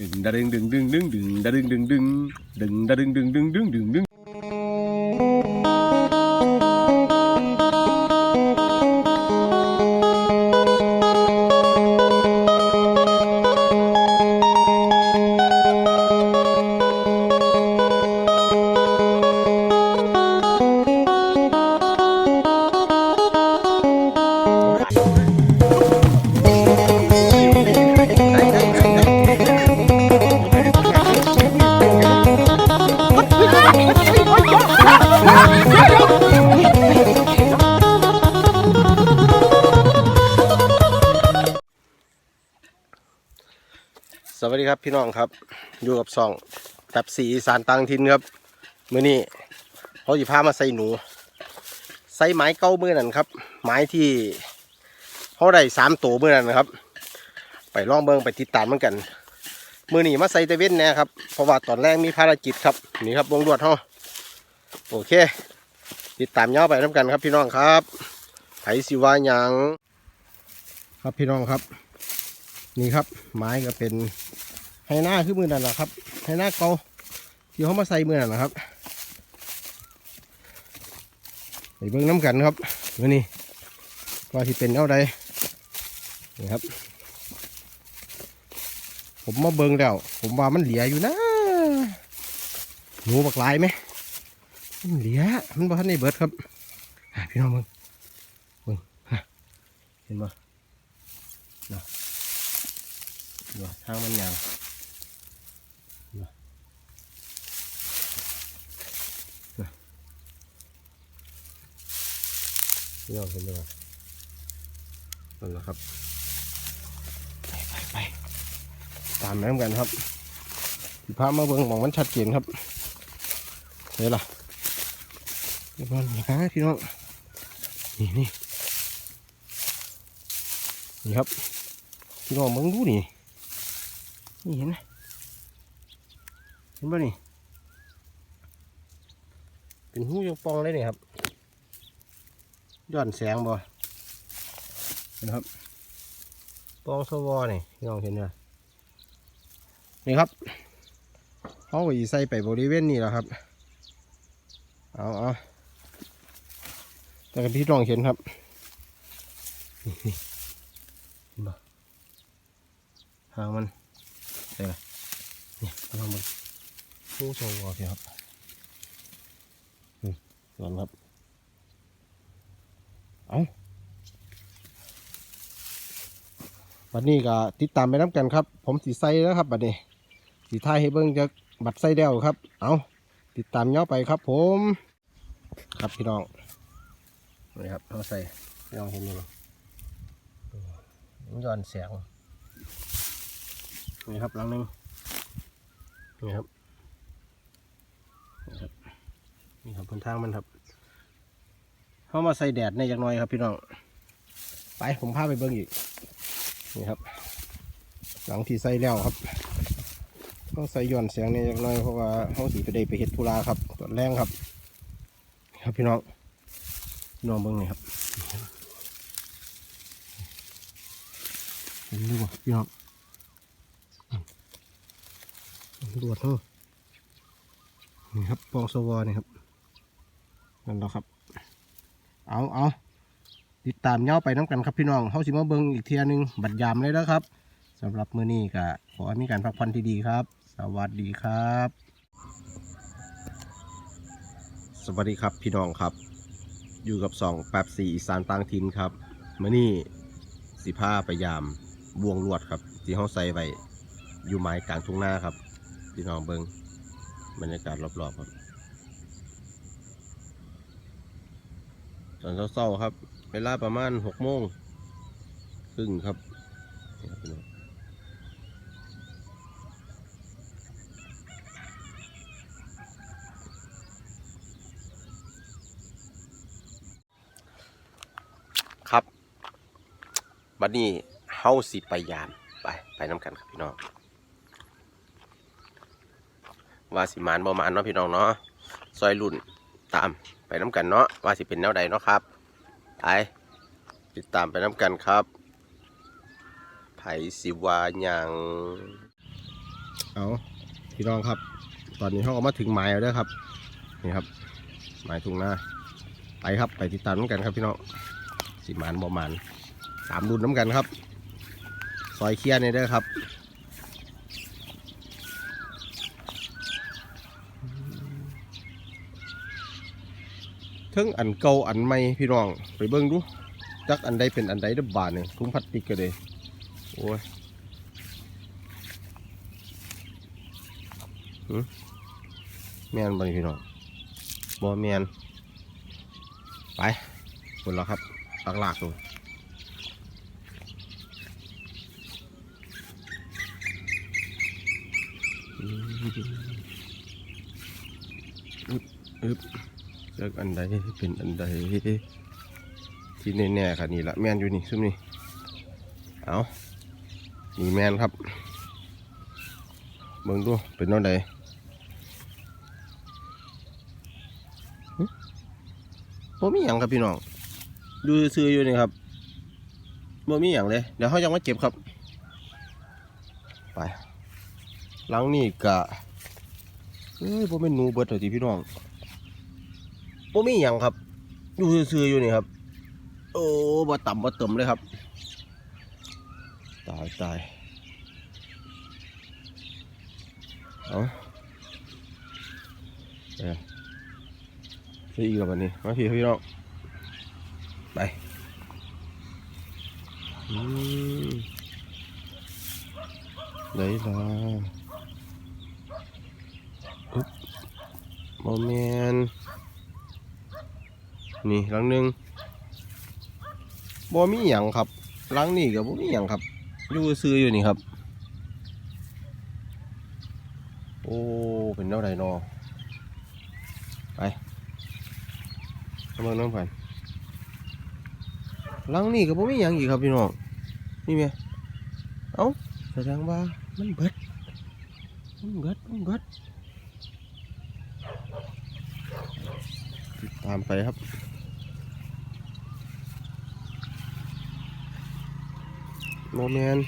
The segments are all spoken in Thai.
ดึงดะดึงดึงดึงดึงดึงดะดึงดึ วัสดีครับพี่น้องครับ อยู่กับซองแบบสีสานตังทินครับมื้อนี้เขาสิพามาใส่หนู ใส่ไม้เก้ามือนั่นครับ ไม้ที่เขาได้สามตัวมือนั่นนะครับ ไปล่องเบิงไปติดตามเหมือนกัน มือนี้มาใส่เตเว่นแน่ครับเพราะว่าตอนแรกมีภารกิจครับนี่ครับวงรวดเขาโอเค ติดตามย่อไปน้ำกันครับพี่น้องครับไผสิวายังครับพี่น้องครับนี่ครับไม้ก็เป็น ไฮหน้าคือมือนั่นแหละครับไฮหน้าเกาที่เขามาใส่มือนั่นแหละครับไปเบิ่งน้ำกันครับมือนี้ว่าที่เป็นเอาใดนี่ครับ ผมมาเบิ่งแล้ว ผมว่ามันเหลียอยู่นะหนูบักลายไหมมันเหลียมันบ่ทันได้เบิดครับพี่น้องเบิ่งเบิ่งฮะเห็นบ่ทางมันยาว พี่น้องเห็นไหมครับนั่นแหละครับ ไปไปไปตามน้ำกันครับสิพามาเบิ่งมองมันชัดเจนครับเฮ้ยล่ะนี่บอลนี่ครับพี่น้องนี่นี่นี่ครับพี่น้องมึงดูนี่นี่เห็นไหมเห็นป่ะนี่เป็นหูยังปองเลยนี่ครับ ย้อนแสงบ่เห็นะครับปองสวอนี่พี่น้องเห็นไหมนี่ครับเขาก็อีใส่ไปบริเวณนี้แหล้วครับ เอาเอาแต่กับพี่น้องเห็นครับนี่นี่เห็นบ่หางมันนี่ลองมันผู้ชมวอสิครับอืมสวนครับ เอาบัดนี้ก็ติดตามไปน้ำกันครับ ผมสีไส้แล้วครับบัดนี้สีท้ายให้เบิ้งจะบัดไส้เดวครับ เอาติดตามย่อไปครับ ผม ครับพี่น้องนี่ครับเอาใส่พี่น้องเห็นไหมมันย้อนแสงนี่ครับหลังหนึงนี่ครับนี่ครับนี่ครับพื้นทางมันครับ เข้ามาใส่แดดในอย่างน้อยครับพี่น้อง ไปผมพาไปเบิ้งอีก นี่ครับ หลังที่ใส่แล้วครับต้องใส่ย่อนเสียงในอย่างน้อยเพราะว่าเขาสีไปได้ไปเห็ดธุระครับตอนแรงครับ ครับพี่น้องพี่น้องเบิ้งนี่ครับเห็นดูบ่พี่น้องตรวดเท่านี่ครับปองสวอนี่ครับนั่นแหละครับ เอาเอาติดตามเงาไปน้ำกันครับพี่น้องเขาสิมาเบิ้งอีกเทียหนึงบัดยามเลยนะครับสำหรับมื้อนี้ก็ขอให้มีการพักผ่อนที่ดีครับ สวัสดีครับ สวัสดีครับพี่น้องครับ อยู่กับสองแป๊บสี่อีสานต่างถิ่นครับมื้อนี้สิผ้าไปยามบวงลวดครับ ที่เขาใส่ไว้อยู่ไม้กลางทุ่งนาครับ พี่น้องเบิงบรรยากาศรอบๆครับ ตอนเช้าๆครับ เวลาประมาณหกโมงครึ่งครับครับพี่น้องครับ บัดนี้เฮาสิไปยาม ไป ไปน้ำกันครับพี่น้อง ว่าสิมานบ่มานเนาะพี่น้องเนาะซอยรุ่น ตามไปน้ำกันเนาะว่าสิเป็นแนวใดเนาะครับไปติดตามไปน้ำกันครับ ไผสิวาหยังเอาพี่น้องครับ ตอนนี้เขาก็มาถึงหมายแล้วเด้อครับ นี่ครับหมายถุงหน้าไปครับไปติดตามน้ำกันครับพี่น้องสิหมานบ่หมานสามรุ่นน้ำกันครับ ซอยเคียนี่เด้อครับ ทิงอันเก่าอันใหม่พี่น้อง ไปเบิ่งดูจักอันใดเป็นอันใดเด้อบาทเนี่ยถุงพลาสติกก็เลยโอ้ยหึแม่นบ่นี่พี่น้องบ่แม่นไปคนแล้วครับลักลากดูอึบอึบ เลือกอันใดเป็นอันใดที่แน่ๆค่ะนี่ละแมนอยู่นี่ซุมนี่เอานี่แมนครับ เบิ่งดูเป็นน้อันใดหึบ่มีหยังครับพี่น้อง ดูซื้ออยู่นี่ครับบ่มีหยังเลย เดี๋ยวเขาจะมาเก็บครับ ไปหลังนี่กะเอ้ยบ่เป็นหนูเบิดเลยทีพี่น้อง บ่มีหยังครับ อยู่ซื่อๆอยู่นี่ครับ โอ้บ่ต่ำบ่เติมเลยครับ ตายตายเอาเอ้ยไปอีกแล้วบัดนี้มาพี่พี่น้องไปอไหนล่ะอึ๊บโมเมนต์ นี่หลังหนึ่งบ่มีหยังครับหลังนี่กับบ่มีหยังครับอยู่ซื้ออยู่นี่ครับ โอ้เป็นเท่าไรนอไปเอามาน้องผ่านหลังนี่กับบ่มีหยังอีกครับพี่น้องนี่ไงเอ้าแสดงว่ามันเบิดมันเบิดมันเบิดตามไปครับ โมแมน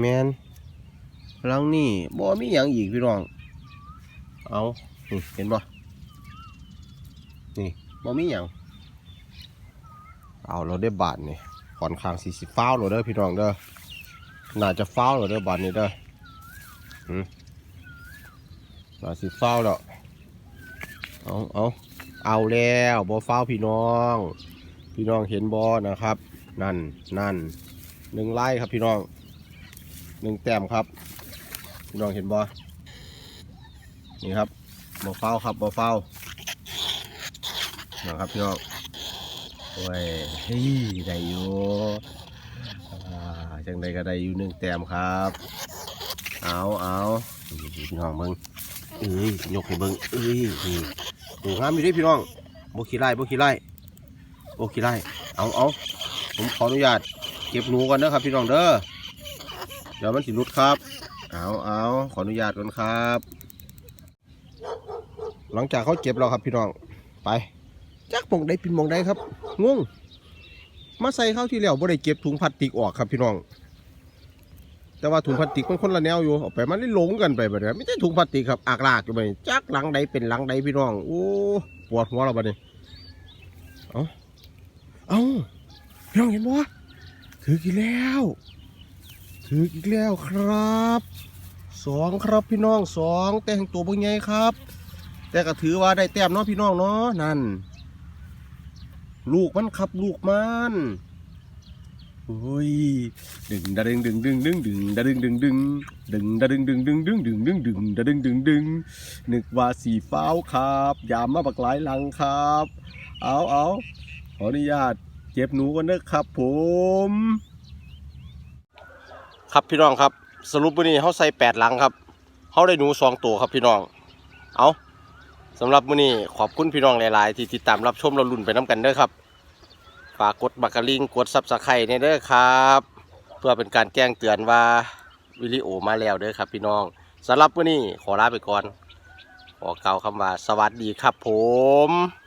แมนหลังนี่บ่มีหยังอีกพี่น้อง เอานี่เห็นบ่นี่บ่มีหยังเอาเราได้บาทนี่ค่อนข้างสี่สิบฟ้าวเราเด้อพี่น้องเด้อน่าจะฟ้าวเราเด้อบาทนี้เด้ออืมน่าสิฟ้าวแล้วเอาเอาเอาแล้วบ่ฟ้าวพี่น้อง พี่น้องเห็นบอนะครับ นั่นนั่นหนึ่งไล่ครับพี่น้องหนึ่งแต้มครับ พี่น้องเห็นบอนี่ครับบอเฝ้าครับบอเฝ้านะครับพี่น้องโอ้ยเฮ้ยได้อยู่จังใดก็ได้อยู่หนึ่งแต้มครับ เอาเอาพี่น้องเบิ้งเอ้ยยกให้เบิ้งเอ้ยนี่โอ้งามอยู่ด้วยพี่น้องโบขี้ไล่โบขี้ไล่ โอเคได้เอาเอาผมขออนุญาตเก็บหนูก่อนนะครับพี่น้องเด้อเดี๋ยวมันสิรุดครับ เอาเอาขออนุญาตก่อนครับ หลังจากเขาเก็บแล้วครับพี่น้องไปจักหมองได้ปินมองได้ครับงงมาใส่เข้าที่แล้วบ่ได้เก็บถุงพลาสติกออกครับพี่น้อง แต่ว่าถุงพลาสติกมันคนละแนวอยู่เอาไปมันได้หลงกันไปแบบนี้ไม่ใช่ถุงพลาสติกครับอากลากอยู่ไปจักหลังใดเป็นหลังใดพี่น้องโอ้ปวดหัวเราบัดนี้เอ้า เอ้าพี่น้องเห็นบ่ถืออีกแล้ว ถืออีกแล้วครับสองครับพี่น้องสองแต่งตัวเป็นไงครับ แต่ก็ถือว่าได้แต้มเนาะพี่น้องเนาะนั่น ลูกมันครับลูกมันโอ้ยดึงดะดึงดึงดึงดึงดึงดะดึงดึงดึงดึงดะดึงดึงดึงดึงดึงดึงดึงดะดึงดึงดึงนึกว่าสีฟ้าครับ ยามมาบักหลายหลังครับ เอาเอา ขออนุญาตเก็บหนูกันนะครับผม ครับพี่น้องครับ สรุปวันนี้เขาใส่แปดหลังครับเขาได้หนูสองตัวครับพี่น้อง เอาสำหรับวันนี้ขอบคุณพี่น้องหลายๆ ที่ติดตามรับชมเราลุ่นไปน้ำกันเด้อครับฝากกดบักกะลิงกดซับสไครต์ในเด้อครับ เพื่อเป็นการแจ้งเตือนว่าวิดีโอมาแล้วเด้อครับ พี่น้องสำหรับวันนี้ขอลาไปก่อนขอกล่าวคำว่าสวัสดีครับผม